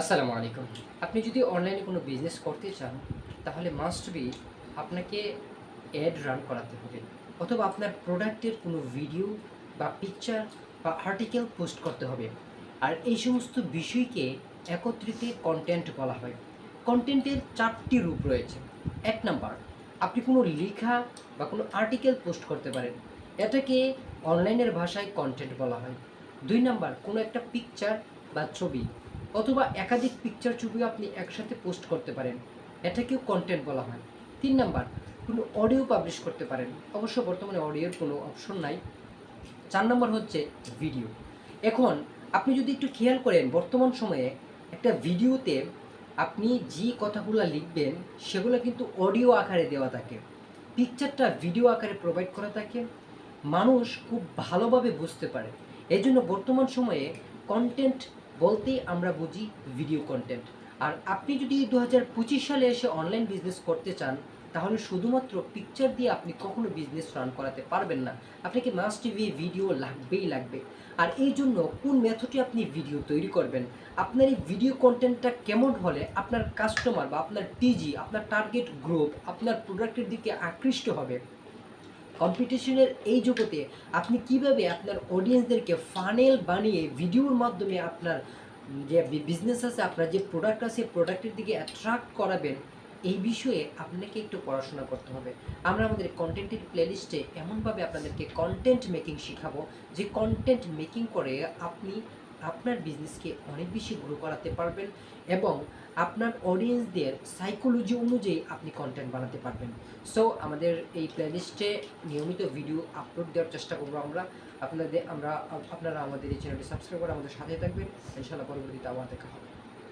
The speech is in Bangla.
আসসালামু আলাইকুম। আপনি যদি অনলাইনে কোনো বিজনেস করতে চান, তাহলে মাস্ট বি আপনাকে অ্যাড রান করাতে হবে। অথবা আপনার প্রোডাক্টের কোনো ভিডিও বা পিকচার বা আর্টিকেল পোস্ট করতে হবে। আর এই সমস্ত বিষয়কে একত্রিতে কন্টেন্ট বলা হয়। কন্টেন্টের চারটি রূপ রয়েছে। এক নাম্বার, আপনি কোনো লেখা বা কোনো আর্টিকেল পোস্ট করতে পারেন। এটাকে অনলাইনের ভাষায় কন্টেন্ট বলা হয়। দুই নাম্বার, কোনো একটা পিকচার বা ছবি অথবা একাধিক পিকচার ছবিও আপনি একসাথে পোস্ট করতে পারেন। এটাকেও কন্টেন্ট বলা হয়। তিন নাম্বার, কোনো অডিও পাবলিশ করতে পারেন। অবশ্য বর্তমানে অডিওর কোনো অপশন নাই। চার নম্বর হচ্ছে ভিডিও এখন আপনি যদি একটু খেয়াল করেন, বর্তমান সময়ে একটা ভিডিওতে আপনি যে কথাগুলো লিখবেন, সেগুলো কিন্তু অডিও আকারে দেওয়া থাকে। পিকচারটা ভিডিও আকারে প্রোভাইড করা থাকে। মানুষ খুব ভালোভাবে বুঝতে পারে। এই জন্য বর্তমান সময়ে কন্টেন্ট বলতেই আমরা বুঝি ভিডিও কন্টেন্ট আর আপনি যদি দু হাজার পঁচিশ সালে এসে অনলাইন বিজনেস করতে চান, তাহলে শুধুমাত্র পিকচার দিয়ে আপনি কখনো বিজনেস রান করাতে পারবেন না। আপনাকে মাস্ট টিভি ভিডিও লাগবেই লাগবে। আর এই জন্য কোন মেথডে আপনি ভিডিও তৈরি করবেন, আপনার এই ভিডিও কন্টেন্টটা কেমন হলে আপনার কাস্টমার বা আপনার টিজি আপনার টার্গেট গ্রুপ আপনার প্রোডাক্টের দিকে আকৃষ্ট হবে কম্পিটিশনের এই জগতে আপনি কীভাবে আপনার অডিয়েন্সদেরকে ফানেল বানিয়ে ভিডিওর মাধ্যমে আপনার যে বিজনেস আছে, আপনার যে প্রোডাক্ট আছে প্রোডাক্টের দিকে অ্যাট্রাক্ট করাবেন, এই বিষয়ে আপনাকে একটু পড়াশোনা করতে হবে। আমরা আমাদের কন্টেন্টের প্লেলিস্টে এমনভাবে আপনাদেরকে কন্টেন্ট মেকিং শেখাবো, যে কন্টেন্ট মেকিং করে আপনি আপনার বিজনেসকে অনেক বেশি গ্রো করাতে পারবেন এবং আপনার অডিয়েন্সদের সাইকোলজি অনুযায়ী আপনি কন্টেন্ট বানাতে পারবেন। সো আমাদের এই প্লেলিস্টে নিয়মিত ভিডিও আপলোড দেওয়ার চেষ্টা করব আমরা। আপনাদের, আমরা, আপনারা আমাদের এই চ্যানেলটি সাবস্ক্রাইব করে আমাদের সাথে থাকবেন। ইনশাআল্লাহ পরবর্তীতে আবার দেখা হবে।